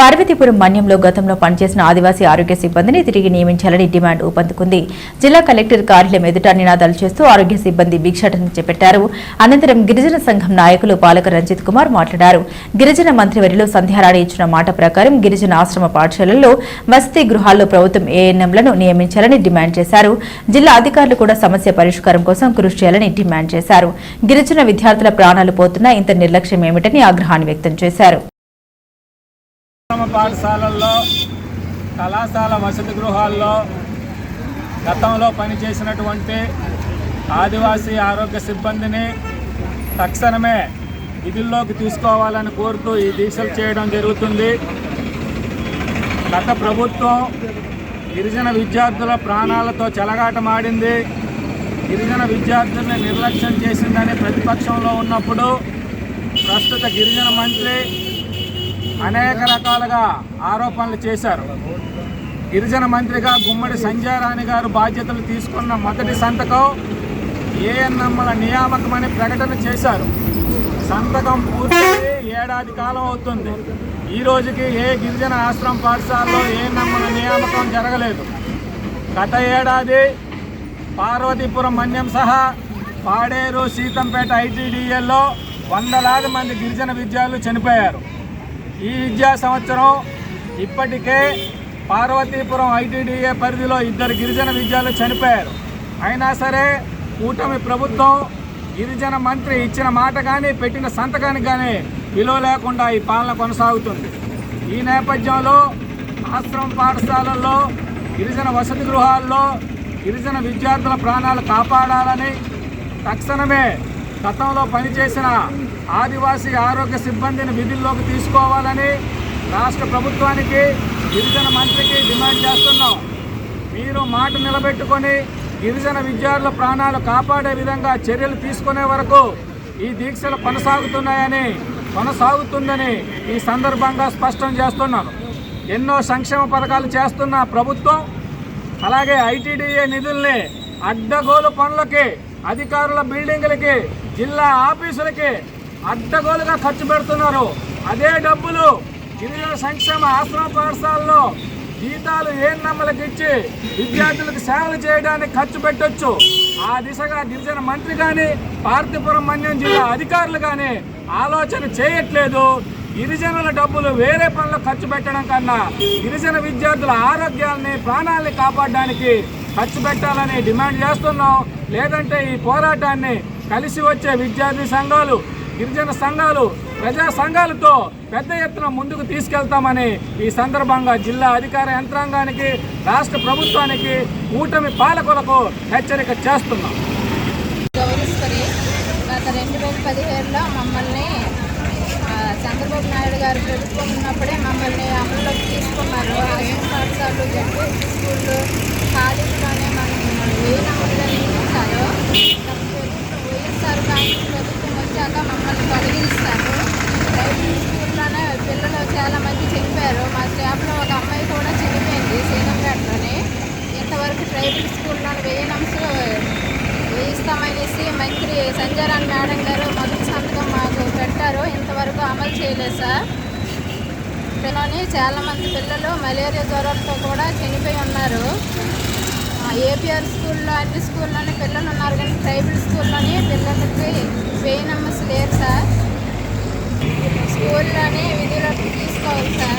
Parvathipuram మన్యంలో గతంలో పనిచేసిన ఆదివాసీ ఆరోగ్య సిబ్బందిని తిరిగి నియమించాలని డిమాండ్ ఊపందుకుంది. జిల్లా కలెక్టర్ కార్యాలయం ఎదుట నినాదాలు చేస్తూ ఆరోగ్య సిబ్బంది భిక్షాటన చేపట్టారు. అనంతరం గిరిజన సంఘం నాయకులు పాలక రంజిత్ కుమార్ మాట్లాడారు. గిరిజన మంత్రివర్యులు సంధ్యారాణి ఇచ్చిన మాట ప్రకారం గిరిజన ఆశ్రమ పాఠశాలల్లో వసతి గృహాల్లో ప్రభుత్వం ఏఎన్ఎంలను నియమించాలని డిమాండ్ చేశారు. జిల్లా అధికారులు కూడా సమస్య పరిష్కారం కోసం కృషి చేయాలని డిమాండ్ చేశారు. గిరిజన విద్యార్థుల ప్రాణాలు పోతున్నా ఇంత నిర్లక్ష్యం ఏమిటని ఆగ్రహాన్ని వ్యక్తం చేశారు. ఆశ్రమ పాఠశాలల్లో కళాశాల వసతి గృహాల్లో గతంలో పనిచేసినటువంటి ఆదివాసీ ఆరోగ్య సిబ్బందిని తక్షణమే విధుల్లోకి తీసుకోవాలని కోరుతూ ఈ దీక్షలు చేయడం జరుగుతుంది. గత ప్రభుత్వం గిరిజన విద్యార్థుల ప్రాణాలతో చెలగాటమాడింది. గిరిజన విద్యార్థుల్ని నిర్లక్ష్యం చేసిందని ప్రతిపక్షంలో ఉన్నప్పుడు ప్రస్తుత గిరిజన మంత్రి అనేక రకాలుగా ఆరోపణలు చేశారు. గిరిజన మంత్రిగా గుమ్మడి సంజయ్ రాణి గారు బాధ్యతలు తీసుకున్న మొదటి సంతకం ఏఎన్ఎంల నియామకమని ప్రకటన చేశారు. సంతకం పూర్తి ఏడాది కాలం అవుతుంది. ఈ రోజుకి ఏ గిరిజన ఆశ్రమ పాఠశాలలో ఏఎన్ఎంల నియామకం జరగలేదు. గత ఏడాది పార్వతీపురం మన్యం సహా పాడేరు సీతంపేట ఐటీడీఏల్లో వందలాది మంది గిరిజన విద్యార్థులు చనిపోయారు. ఈ విద్యా సంవత్సరం ఇప్పటికే పార్వతీపురం ఐటీడీఏ పరిధిలో ఇద్దరు గిరిజన విద్యార్థులు చనిపోయారు. అయినా సరే కూటమి ప్రభుత్వం గిరిజన మంత్రి ఇచ్చిన మాట కానీ పెట్టిన సంతకానికి కానీ విలువ లేకుండా ఈ పాలన కొనసాగుతుంది. ఈ నేపథ్యంలో ఆశ్రమ పాఠశాలల్లో గిరిజన వసతి గృహాల్లో గిరిజన విద్యార్థుల ప్రాణాలు కాపాడాలని తక్షణమే గతంలో పనిచేసిన ఆదివాసీ ఆరోగ్య సిబ్బందిని విధుల్లోకి తీసుకోవాలని రాష్ట్ర ప్రభుత్వానికి గిరిజన మంత్రికి డిమాండ్ చేస్తున్నాం. మీరు మాట నిలబెట్టుకొని గిరిజన విద్యార్థుల ప్రాణాలు కాపాడే విధంగా చర్యలు తీసుకునే వరకు ఈ దీక్షలు కొనసాగుతున్నాయని కొనసాగుతుందని ఈ సందర్భంగా స్పష్టం చేస్తున్నాను. ఎన్నో సంక్షేమ పథకాలు చేస్తున్న ప్రభుత్వం అలాగే ఐటీడీఏ నిధుల్ని అడ్డగోలు పనులకి అధికారుల బిల్డింగులకి జిల్లా ఆఫీసులకి అడ్డగోలుగా ఖర్చు పెడుతున్నారు. అదే డబ్బులు గిరిజన సంక్షేమ ఆశ్రమ పాఠశాలలో జీతాలు ఏ నమ్మలకి ఇచ్చి విద్యార్థులకు సేవలు చేయడానికి ఖర్చు పెట్టొచ్చు. ఆ దిశగా గిరిజన మంత్రి కానీ పార్థిపురం మన్యం జిల్లా అధికారులు కానీ ఆలోచన చేయట్లేదు. గిరిజనుల డబ్బులు వేరే పనులు ఖర్చు పెట్టడం కన్నా గిరిజన విద్యార్థుల ఆరోగ్యాన్ని ప్రాణాలని కాపాడడానికి ఖర్చు పెట్టాలని డిమాండ్ చేస్తున్నాం. లేదంటే ఈ పోరాటాన్ని కలిసి వచ్చే విద్యార్థి సంఘాలు గిరిజన సంఘాలు ప్రజా సంఘాలతో పెద్ద ఎత్తున ముందుకు తీసుకెళ్తామని ఈ సందర్భంగా జిల్లా అధికార యంత్రాంగానికి రాష్ట్ర ప్రభుత్వానికి కూటమి పాలకులకు హెచ్చరిక చేస్తున్నాం. గౌరవిస్తుంది గత రెండు వేల పదిహేడులో మమ్మల్ని చంద్రబాబు నాయుడు గారు ప్రభుత్వం ఉన్నప్పుడే మమ్మల్ని అమల్లోకి తీసుకున్నారు. ఆశ్రమ పాఠశాలలు జడ్పీ స్కూళ్ళు మమ్మల్ని తొలగించారు ప్రైవేట్ స్కూల్లోనే పిల్లలు చాలామంది చెప్పారు చనిపోయారు మా స్టాఫ్లో ఒక అమ్మాయి కూడా చనిపోయింది సీతంపేటలోనే ఇంతవరకు ప్రైవేట్ స్కూల్లో వేయనమ్స్ వేయిస్తామనేసి మంత్రి సంజయరాణ్ మేడం గారు మొదటి సంతకం మాకు పెట్టారు ఇంతవరకు అమలు చేయలేదు సార్ పిల్లని చాలామంది పిల్లలు మలేరియా జ్వరంతో కూడా చనిపోయి ఉన్నారు ఏపీఆర్ స్కూల్లో అన్ని స్కూల్లోనే పిల్లలు ఉన్నారు కానీ ట్రైబల్ స్కూల్లోనే పిల్లలకి పెయిన్ అమ్మస్ లేరు సార్ స్కూల్లోనే విధులకు తీసుకోవాలి సార్.